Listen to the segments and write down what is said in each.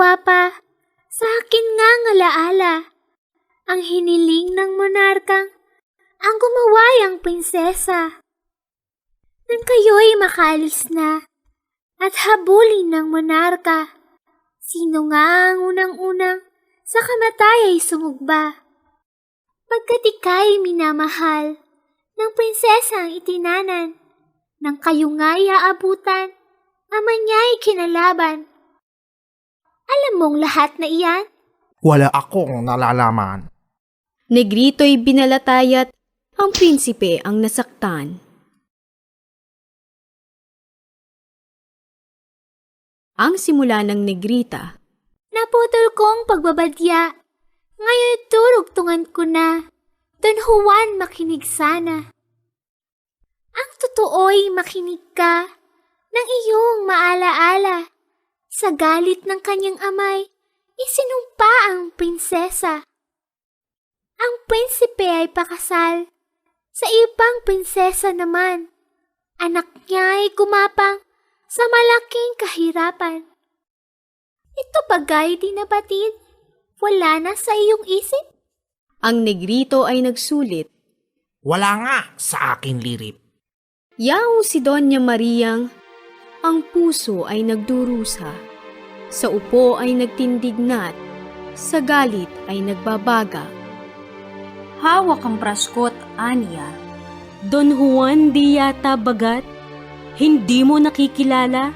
gwapa, sa akin nga ngalaala. Ang hiniling ng monarkang, ang gumaway ang prinsesa. Nang kayo'y makalis na, at habulin ng monarka, sino nga ang unang-unang sa kamatay ay sumugba? Pagkat ika'y minamahal, ng prinsesa ang itinanan, nang kayo nga'y aabutan, ama niya'y kinalaban. Alam mong lahat na iyan? Wala akong nalalaman. Negrito'y binalatayat, ang prinsipe ang nasaktan. Ang simula ng negrita, Naputol kong pagbabadya. Ngayon turugtungan ko na. Don Juan makinig sana. Ang totoo'y makinig ka ng iyong maalaala. Sa galit ng kanyang amay, isinumpa ang prinsesa. Ang prinsipe ay pakasal. Sa ibang prinsesa naman, anak niya ay gumapang sa malaking kahirapan. Ito bagay di nabatid. Wala na sa iyong isip. ang negrito ay nagsulit. Wala nga sa akin lirip. Yaong si Doña Mariang, ang puso ay nagdurusa. Sa upo ay nagtindignat, sa galit ay nagbabaga. Hawak ang praskot, Anya. Don Juan di yata bagat? Hindi mo nakikilala?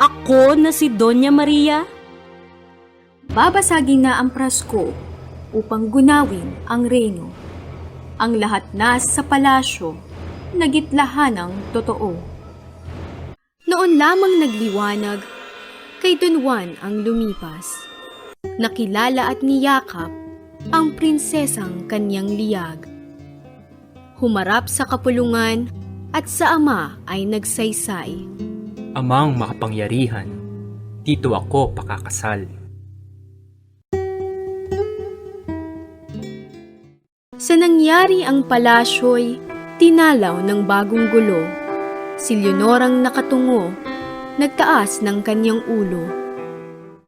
Ako na si Doña Maria? Babasagin na ang prasko upang gunawin ang reyno. Ang lahat na sa palasyo, nagitlahan ng totoo. Noon lamang nagliwanag, kay Don Juan ang lumipas. Nakilala at niyakap ang prinsesang kanyang liyag. Humarap sa kapulungan at sa ama ay nagsaysay. Amang makapangyarihan, dito ako pakakasal. Sa nangyari ang palasyo'y tinalaw ng bagong gulo. Si Leonorang nakatungo, nagtaas ng kanyang ulo.